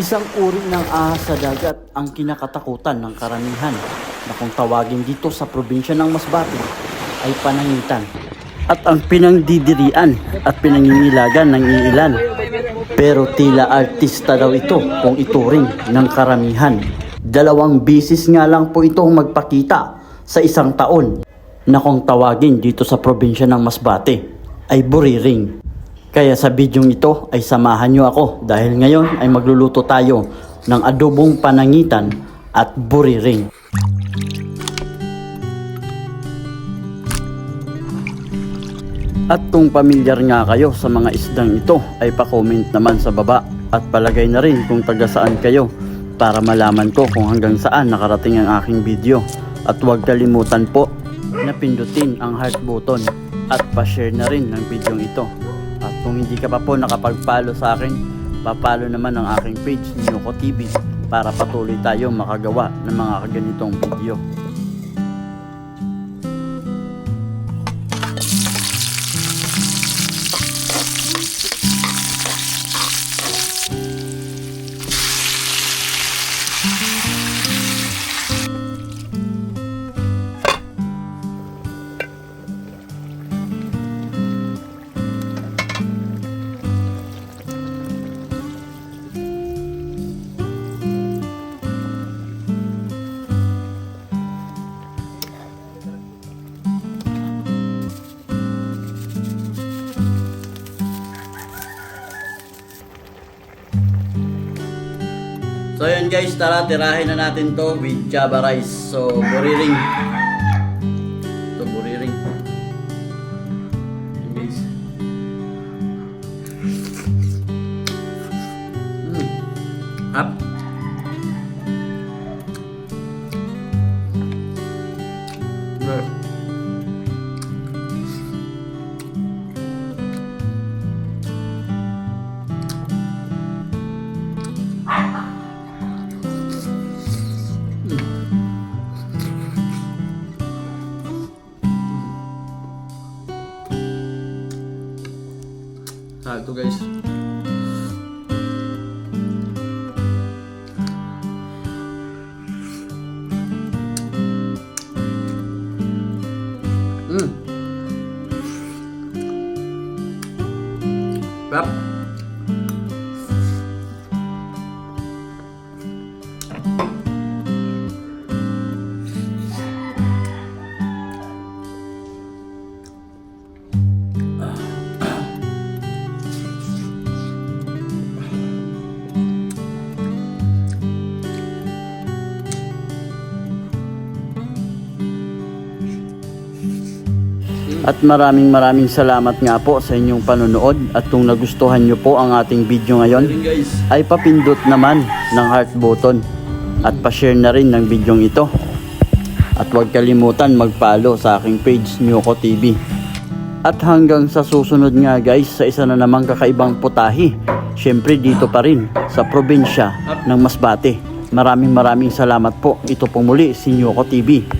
Isang uri ng ahas sa dagat ang kinakatakutan ng karamihan na kung tawagin dito sa probinsya ng Masbate ay panangitan at ang pinangdidirian at pinangingilagan ng iilan. Pero tila artista daw ito kung ituring ng karamihan. Dalawang bisis nga lang po itong magpakita sa isang taon na kung tawagin dito sa probinsya ng Masbate ay buriring. Kaya sa bidyong ito ay samahan nyo ako dahil ngayon ay magluluto tayo ng adobong panangitan at buriring. At kung pamilyar nga kayo sa mga isdang ito ay pa-comment naman sa baba at palagay na rin kung taga saan kayo para malaman ko kung hanggang saan nakarating ang aking video. At huwag kalimutan po na pindutin ang heart button at pa-share na rin ng video ito. At kung hindi ka pa po nakapag-follow sa akin, papalo naman ang aking page Nyoko TV para patuloy tayo makagawa ng mga kaganitong video. So yun guys, tara tirahin na natin to with Java rice. So buriring. Ito buriring. Yun guys. Mm. Up. Good. Ah, ito guys. Mm. Rap. At maraming maraming salamat nga po sa inyong panonood at kung nagustuhan nyo po ang ating video ngayon ay papindot naman ng heart button at pa-share na rin ng video ito. At huwag kalimutan mag-follow sa aking page Nyoko TV. At hanggang sa susunod nga guys sa isa na namang kakaibang putahi. Syempre dito pa rin sa probinsya ng Masbate. Maraming maraming salamat po. Ito po muli si Nyoko TV.